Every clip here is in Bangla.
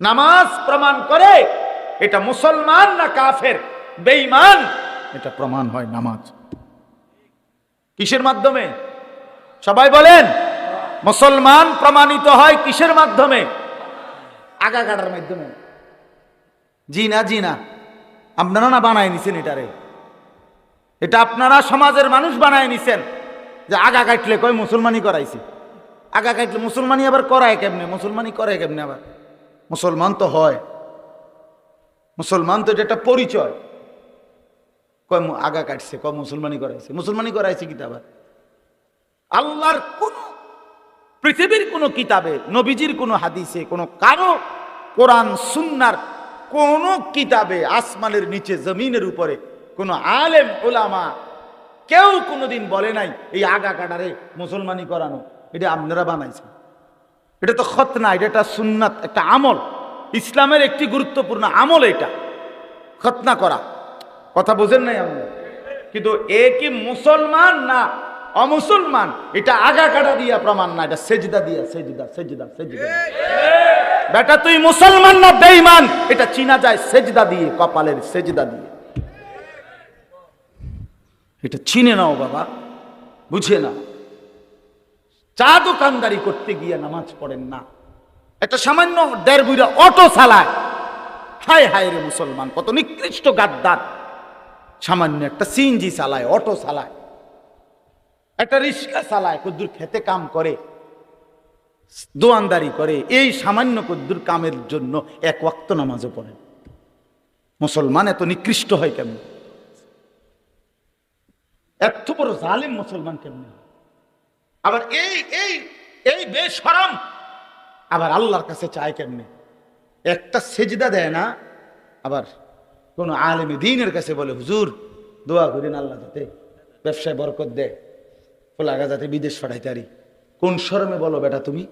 নামাজ প্রমাণ করে এটা মুসলমান না কাফের? বেঈমান। এটা প্রমাণ হয় নামাজ। কিসের মাধ্যমে? সবাই বলেন, মুসলমান প্রমাণিত হয় কিসের মাধ্যমে? আগা কাটার মাধ্যমে। জি না জি না আপনারা না বানায় নিছেন এটারে? এটা আপনারা সমাজের মানুষ বানায় নিছেন। যে আগা কাটলে কয় মুসলমানি করাইছে। আগা কাটলে মুসলমানি আবার করায় কেমনে? মুসলমানি করে কেমনে আবার? মুসলমান তো হয়। মুসলমান তো এটা পরিচয়। কয় আগা কাটছে, কয় মুসলমানি করাইছে। মুসলমানি করাইছে কি আবার? আল্লাহর কোন পৃথিবীর কোন কিতাবে, নবীজির কোন হাদিসে, কোন কারও কোরআন, সুন্নার কোন কিতাবে, আসমানের নিচে, জমিনের উপরে কোন আলেম, ওলামা কেউ কোনোদিন বলে নাই, এই আগা কাটারে মুসলমানি করানো। এটা আপনারা বানাইছেন। এটা তো খতনা, এটা একটা সুন্নাত, একটা আমল। ইসলামের একটি গুরুত্বপূর্ণ আমল এটা। খতনা করা। কথা বোঝেন নাই আপনি? কিন্তু এ কি মুসলমান না অমুসলমান? এটা আগা কাটা দিয়া প্রমাণ না, এটা সেজদা দিয়া, সেজদা সেজদা সেজদা বেটা, তুই মুসলমান না বেঈমান? এটা চিনা যায় সেজদা দিয়ে, কপালের সেজদা দিয়ে। এটা চিনে নাও বাবা, বুঝে না চা দোকানদারি করতে গিয়ে নামাজ পড়েন না। একটা সামান্য দেড় বুড়া অটো চালায়। হায় হায় রে মুসলমান, কত নিকৃষ্ট গাদ্দার। সামান্য একটা সিএনজি চালায়, অটো চালায়। একটা রিক্সা চালায়, কদ্দুর খেতে কাম করে। দোয়ানদারি করে। এই সামান্য কদ্দুর কামের জন্য এক ওয়াক্ত নামাজও পড়ে মুসলমান এত নিকৃষ্ট হয় কেমন? এত বড় জালিম মুসলমান কেমন আবার এই এই এই বেশরম। আবার আল্লাহর কাছে চায় কেমনে? একটা সেজদা দেয় না, আবার কোন আলেমে দিনের কাছে বলে, হুজুর, দোয়া করেন আল্লাহ যাতে ব্যবসায় বরকত দেয়। ফোলাগা যাতে বিদেশ পাঠাইতে পারি। কোন শরমে বলো বেটা তুমি?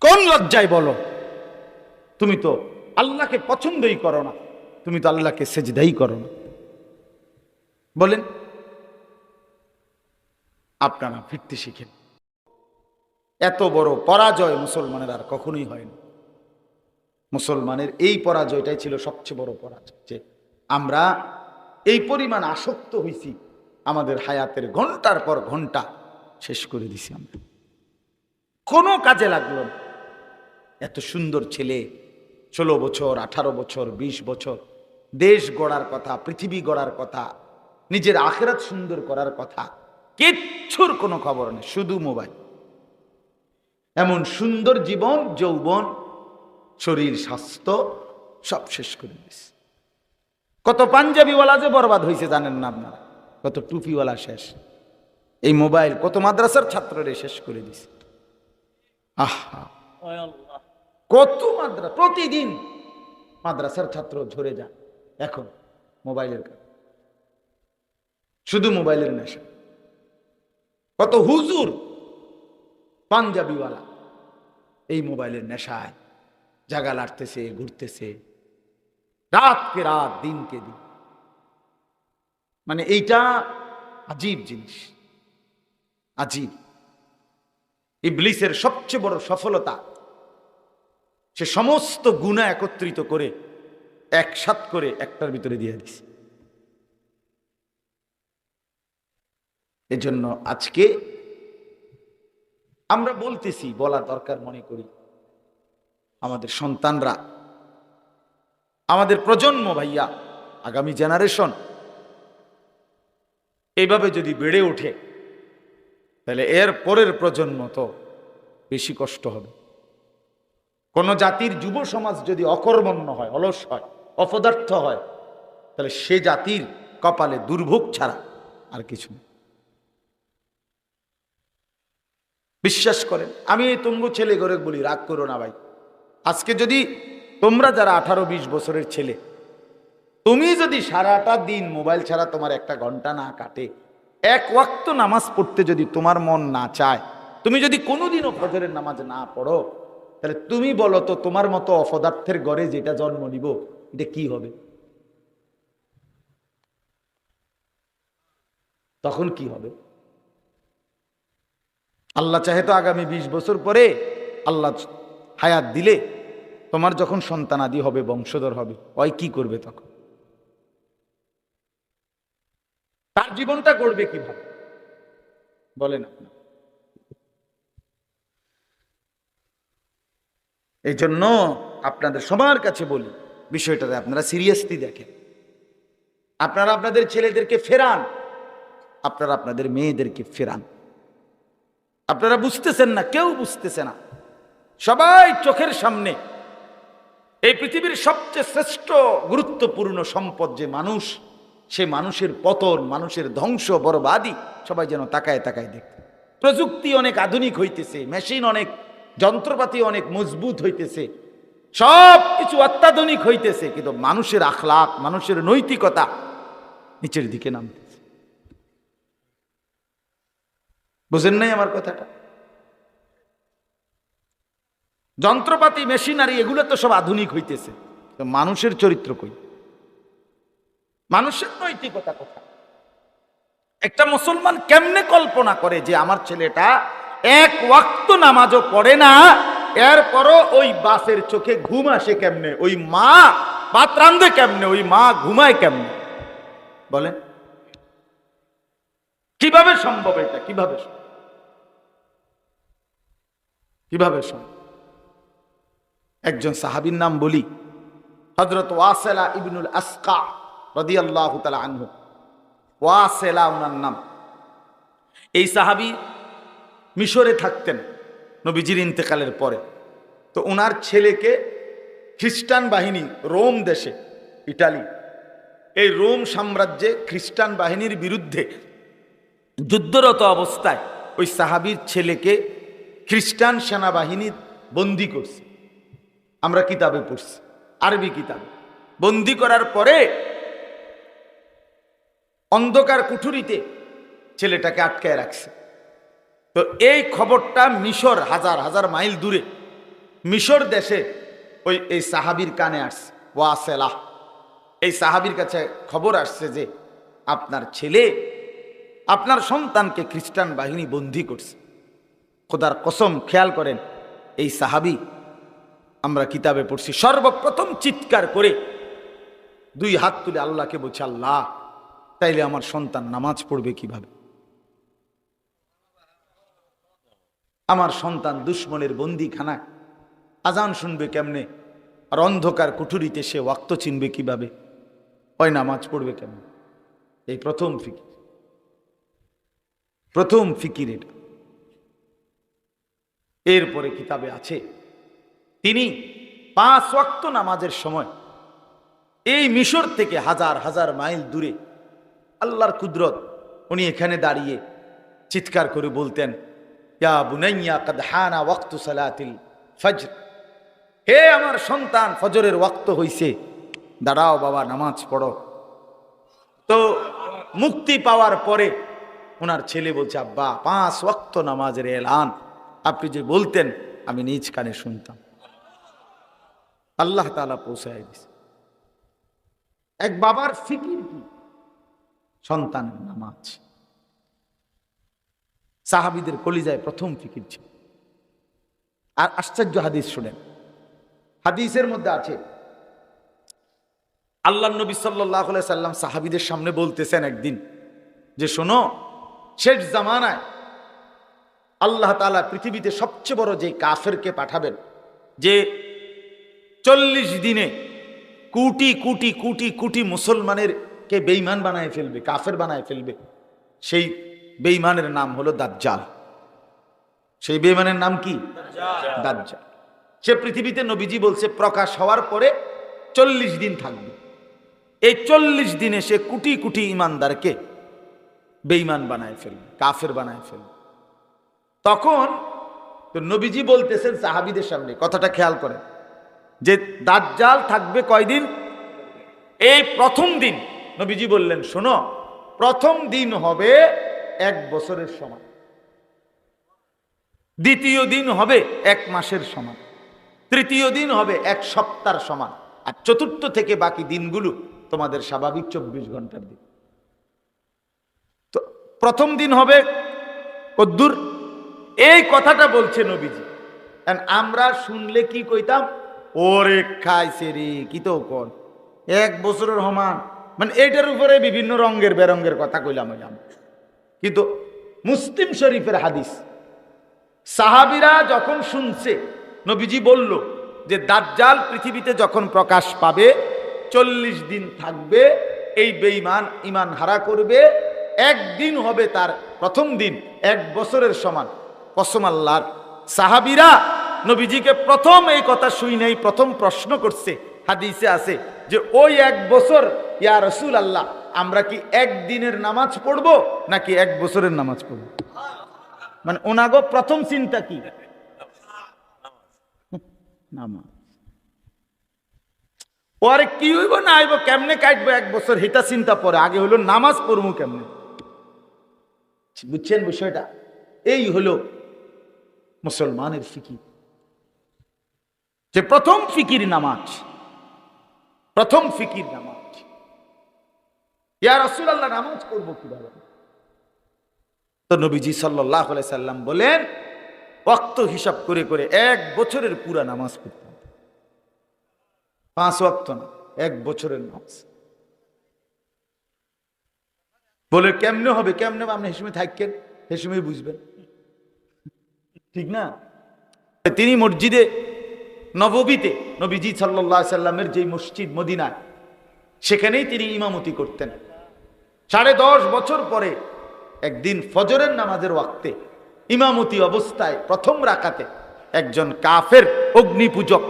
কোন লজ্জায় বলো? তুমি তো আল্লাহকে পছন্দই করো না। তুমি তো আল্লাহকে সেজদাই করো না। বলেন আপনারা ফিরতে শিখেন। এত বড় পরাজয় মুসলমানের আর কখনোই হয়নি। মুসলমানের এই পরাজয়টাই ছিল সবচেয়ে বড় পরাজয়, যে আমরা এই পরিমাণ আসক্ত হইছি, আমাদের হায়াতের ঘণ্টার পর ঘণ্টা শেষ করে দিছি আমরা। কোনো কাজে লাগল না। এত সুন্দর ছেলে, ষোলো বছর, আঠারো বছর ২০ বছর, দেশ গড়ার কথা, পৃথিবী গড়ার কথা, নিজের আখেরাত সুন্দর করার কথা কিচ্ছুর কোনো খবর নেই শুধু মোবাইল। এমন সুন্দর জীবন যৌবন শরীর স্বাস্থ্য সব শেষ করে দিয়েছে কত পাঞ্জাবিওয়ালা যে বরবাদ হয়েছে জানেন না আপনারা? কত টুপিওয়ালা শেষ। এই মোবাইল কত মাদ্রাসার ছাত্ররে শেষ করে দিছে আহা! কত মাদ্রাসা প্রতিদিন মাদ্রাসার ছাত্র ঝরে যায় এখন মোবাইলের কারণে। শুধু মোবাইলের নেশা। কত হুজুর পাঞ্জাবিওয়ালা। এই মোবাইলের নেশায় জাগা লাড়তেছে, ঘুরতেছে। রাতকে রাত, দিনকে দিন। মানে এইটা আজীব জিনিস। আজীব। ইবলিসের সবচেয়ে বড় সফলতা, সে সমস্ত গুণা একত্রিত করে, একসাথ করে একটার ভিতরে দিয়ে দিছে। এজন্য আজকে আমরা বলতেছি, বলা দরকার মনে করি। আমাদের সন্তানরা, আমাদের প্রজন্ম ভাইয়া, আগামী জেনারেশন এইভাবে যদি বেড়ে ওঠে, তাহলে এর পরের প্রজন্ম তো বেশি কষ্ট হবে। কোন জাতির যুব সমাজ যদি অকর্মণ্য হয়, অলস হয়, অপদার্থ হয়, তাহলে সে জাতির কপালে দুর্ভোগ ছাড়া আর কিছু নেই। বিশ্বাস করেন। আমি এই তুঙ্গ ছেলে করে বলি, রাগ করো না ভাই। আজকে যদি তোমরা যারা আঠারো বিশ বছরের ছেলে, তুমি যদি সারাটা দিন মোবাইল ছাড়া তোমার একটা ঘণ্টা না কাটে, এক ওয়াক্ত নামাজ পড়তে যদি তোমার মন না চায়, তুমি যদি কোনোদিনও ফজরের নামাজ না পড়ো, তাহলে তুমি বলো তো তোমার মতো অপদার্থের গড়ে যেটা জন্ম নিব, এটা কি হবে? তখন কি হবে? আল্লাহ চাহে তো আগামী ২০ বছর পরে আল্লাহ হায়াত দিলে তোমার যখন সন্তান আদি হবে, বংশধর হবে, ওই কি করবে তখন? তার জীবনটা গড়বে কীভাবে? বলেন আপনি এই জন্য আপনাদের সবার কাছে বলি, বিষয়টাতে আপনারা সিরিয়াসলি দেখেন। আপনারা আপনাদের ছেলেদেরকে ফেরান, আপনারা আপনাদের মেয়েদেরকে ফেরান। আপনারা বুঝতেছেন না, কেউ বুঝতেছে না। সবাই চোখের সামনে। এই পৃথিবীর সবচেয়ে শ্রেষ্ঠ, গুরুত্বপূর্ণ সম্পদ যে মানুষ, সে মানুষের পতন, মানুষের ধ্বংস বরবাদি সবাই যেন তাকায় তাকায় দেখতে প্রযুক্তি অনেক আধুনিক হইতেছে, মেশিন অনেক, যন্ত্রপাতি অনেক মজবুত হইতেছে। সব কিছু অত্যাধুনিক হইতেছে, কিন্তু মানুষের আখলাক মানুষের নৈতিকতা নিচের দিকে নামতেছে। বুঝেন নাই আমার কথাটা? যন্ত্রপাতি, মেশিনারি, এগুলো তো সব আধুনিক হইতেছে। মানুষের চরিত্র কই? মানুষের নৈতিকতা কথা একটা মুসলমান কেমনে কল্পনা করে যে আমার ছেলেটা এক ওয়াক্ত নামাজও পড়ে না, এরপরও ওই বাসের চোখে ঘুম আসে কেমনে? ওই মা ভাত রান্ধে কেমনে? ওই মা ঘুমায় কেমনে? বলেন। কীভাবে সম্ভব এটা? কীভাবে সম্ভব? কীভাবে সম্ভব একজন সাহাবীর নাম বলি হজরত ওয়াসেলা ইবনুল আসকা রদিয়াল্লাহ তালা আনহু। ওয়াসেলা ওনার নাম। এই সাহাবী মিশরে থাকতেন নবীজির ইন্তেকালের পরে। তো ওনার ছেলেকে খ্রিস্টান বাহিনী, রোম দেশে, ইটালি, এই রোম সাম্রাজ্যে খ্রিস্টান বাহিনীর বিরুদ্ধে যুদ্ধরত অবস্থায় ওই সাহাবীর ছেলেকে খ্রিস্টান সেনাবাহিনী বন্দি করছে। আমরা কিতাবে পড়ছি, আরবি কিতাব। বন্দি করার পরে অন্ধকার কুঠুরিতে ছেলেটাকে আটকায় রাখছে। তো এই খবরটা মিশর, হাজার হাজার মাইল দূরে, মিশর দেশে ওই, এই সাহাবির কানে আসছে ওয়াসেলাহ এই সাহাবির কাছে খবর আসছে যে, আপনার ছেলে, আপনার সন্তানকে খ্রিস্টান বাহিনী বন্দি করছে। খোদার কসম খেয়াল করেন, এই সাহাবি আমরা কিতাবে পড়ছি, সর্বপ্রথম চিৎকার করে দুই হাত তুলে আল্লাহকে বলছে, আল্লাহ, তাইলে আমার সন্তান নামাজ পড়বে কীভাবে? আমার সন্তান দুশ্মনের বন্দিখানায় আজান শুনবে কেমনে? আর অন্ধকার কুঠুরিতে সে ওয়াক্ত চিনবে কীভাবে? ওই নামাজ পড়বে কেমন? এই প্রথম ফিকির। প্রথম ফিকির এটা। এরপরে কিতাবে আছে, তিনি পাঁচ ওয়াক্ত নামাজের সময় এই মিশর থেকে হাজার হাজার মাইল দূরে আল্লাহর কুদরত, উনি এখানে দাঁড়িয়ে চিৎকার করে বলতেন, ইয়া বুনাইয়া কাদ হানা ওয়াক্তু সালাতিল ফজর। হে আমার সন্তান, ফজরের ওয়াক্ত হইছে, দাঁড়াও বাবা, নামাজ পড়ো। তো মুক্তি পাওয়ার পরে ওনার ছেলে বলছে, আব্বা, পাঁচ ওয়াক্ত নামাজের এলান। আপনি যে বলতেন, আমি নিজ কানে শুনতাম। আল্লাহ তালা পৌঁছায় দিছে। এক বাবার ফিকির কি? সন্তানের নামাজ। সাহাবিদের কলিজায় প্রথম ফিকির ছিল। আর আশ্চর্য হাদিস শুনেন। হাদিসের মধ্যে আছে আল্লাহ নবী সাল্লাহ সাল্লাম সাহাবিদের সামনে বলতেছেন একদিন, যে শোনো, শেষ জামানায় আল্লাহ তালা পৃথিবীতে সবচেয়ে বড় যে কাফেরকে পাঠাবেন যে চল্লিশ দিনে কোটি কোটি কোটি কোটি মুসলমানের কে বেইমান বানায় ফেলবে কাফের বানায় ফেলবে সেই বেইমানের নাম হলো দাজ্জাল। সেই বেইমানের নাম কি? দাজ্জাল। সে পৃথিবীতে নবীজি বলছে প্রকাশ হওয়ার পরে চল্লিশ দিন থাকবে। এই চল্লিশ দিনে সে কোটি কোটি ইমানদারকে বেইমান বানায় ফেলবে কাফের বানায় ফেলবে। তখন তো নবীজি বলতেছেন সাহাবিদের সামনে, কথাটা খেয়াল করেন, যে দাজ্জাল থাকবে কয়দিন? এই প্রথম দিন। নবীজি বললেন, শোনো, প্রথম দিন হবে এক বছরের সমান। দ্বিতীয় দিন হবে এক মাসের সমান। তৃতীয় দিন হবে এক সপ্তাহের সমান। আর চতুর্থ থেকে বাকি দিনগুলো তোমাদের স্বাভাবিক চব্বিশ ঘণ্টার দিন। তো প্রথম দিন হবে কদ্দুর এই কথাটা বলছে নবীজি। আমরা শুনলে কি কইতাম? ওরে খাইছে রে, কি তো কর। এক বছরের সমান মানে এইটার উপরে বিভিন্ন রঙের বেরঙ্গের কথা কইলাম হইলাম কিন্তু মুসলিম শরীফের হাদিস, সাহাবিরা যখন শুনছে, নবীজি বলল যে দাজ্জাল পৃথিবীতে যখন প্রকাশ পাবে, চল্লিশ দিন থাকবে, এই বেঈমান ইমান হারা করবে, একদিন হবে তার প্রথম দিন, এক বছরের সমান। কসম আল্লাহর। সাহাবিরা নবীজিকে প্রথম এই কথা শুই নেই, প্রথম প্রশ্ন করছে, হাদিসে আছে যে, ওই এক বছর, ইয়া রসুল আল্লাহ আমরা কি একদিনের নামাজ পড়ব নাকি এক বছরের নামাজ পড়ব? মানে ওনাগো প্রথম চিন্তা কি? নামাজ। পরে কি হইব না আইব কেমনে কাটবো এক বছর হিতা চিন্তা পরে, আগে হলো নামাজ পড়ব কেমনে? বুঝছেন বিষয়টা? এই হলো মুসলমানের ফিকির। যে প্রথম ফিকির নামাজ, প্রথম ফিকির নামাজ। ইয়া রাসূলুল্লাহ, নামাজ করব কীভাবে? তো নবীজি সাল্লাহ সাল্লাম বলেন, ওয়াক্ত হিসাব করে করে এক বছরের পুরা নামাজ পড়তাম পাঁচ ওয়াক্ত না, এক বছরের নামাজ। বলে কেমনে হবে কেমনে হবে? আপনি হেসুমে থাকেন হেসুমে বুঝবেন। ঠিক না? তিনি মসজিদে, নববীতে নবীজি সাল্লাহ সাল্লামের যে মসজিদ মদিনায়, সেখানেই তিনি ইমামতি করতেন। সাড়ে দশ বছর পরে একদিন ফজরের নামাজের ওয়াক্তে ইমামতি অবস্থায় প্রথম রাকাতে একজন কাফের অগ্নিপূজক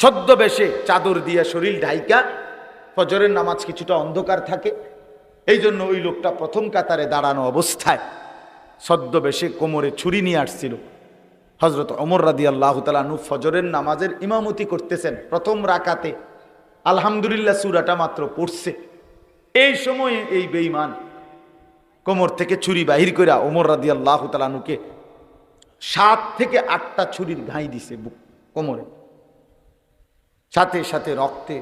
ছদ্মবেশে চাদর দিয়া শরীর ঢাইকা ফজরের নামাজ কিছুটা অন্ধকার থাকে। এই জন্য ওই লোকটা প্রথম কাতারে দাঁড়ানো অবস্থায় ছদ্মবেশে কোমরে ছুরি নিয়ে আসছিল। হজরত অমর রাদি আল্লাহ তালু ফজরের নামাজের ইমামতি করতেছেন প্রথম রাকাতে। আলহামদুলিল্লাহ সুরাটা মাত্র পড়ছে। এই সময়ে এই বেঈমান কোমর থেকে ছুরি বাহির করে ওমর রাদি আল্লাহ তালানুকে সাত থেকে আটটা ছুরির ঘাই দিছে বুক কোমরে। সাথে সাথে রক্তে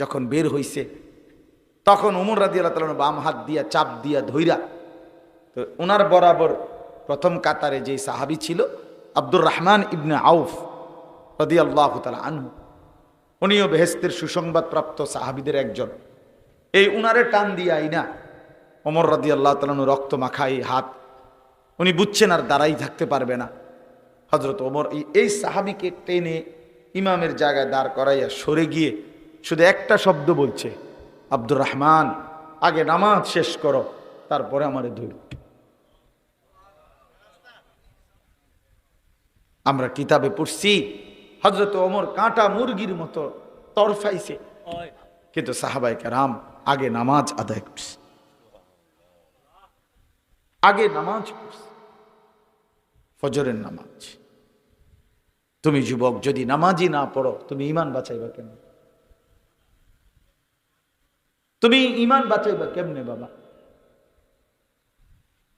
যখন বের হইছে, তখন ওমর রাদি আল্লাহ তালানু বাম হাত দিয়া চাপ দিয়া ধইরা, তো ওনার বরাবর প্রথম কাতারে যে সাহাবি ছিল আব্দুর রহমান ইবনে আউফ রদি আল্লাহ আনহু। উনিও বেহেস্তের সুসংবাদ প্রাপ্ত সাহাবিদের একজন। এই উনারে টান দিয়া আইনা অমর রাদি আল্লাহ তালু রক্ত মাখা এই হাত। উনি বুঝছেন আর দাঁড়াই থাকতে পারবে না। হজরত ওমর এই- এই সাহাবিকে টেনে ইমামের জায়গায় দাঁড় করাইয়া সরে গিয়ে শুধু একটা শব্দ বলছে, আব্দুর রহমান, আগে নামাজ শেষ করো, তারপরে আমারে ধর। আমরা কিতাবে পড়ছি হজরত ওমর কাঁটা মুরগির মতো তরফাইছে। কিন্তু সাহাবাই রাম আগে নামাজ আদায় করছে। আগে নামাজ পড়ছে। ফজরের নামাজ। তুমি যুবক যদি নামাজই না পড়ো তুমি ইমান বাঁচাইবা কেন তুমি ইমান বাঁচাইবা কেমনে বাবা?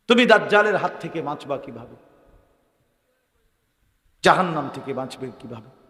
তুমি দাজ্জালের হাত থেকে বাঁচবা কীভাবে? জাহান্নাম থেকে বাঁচবে কীভাবে?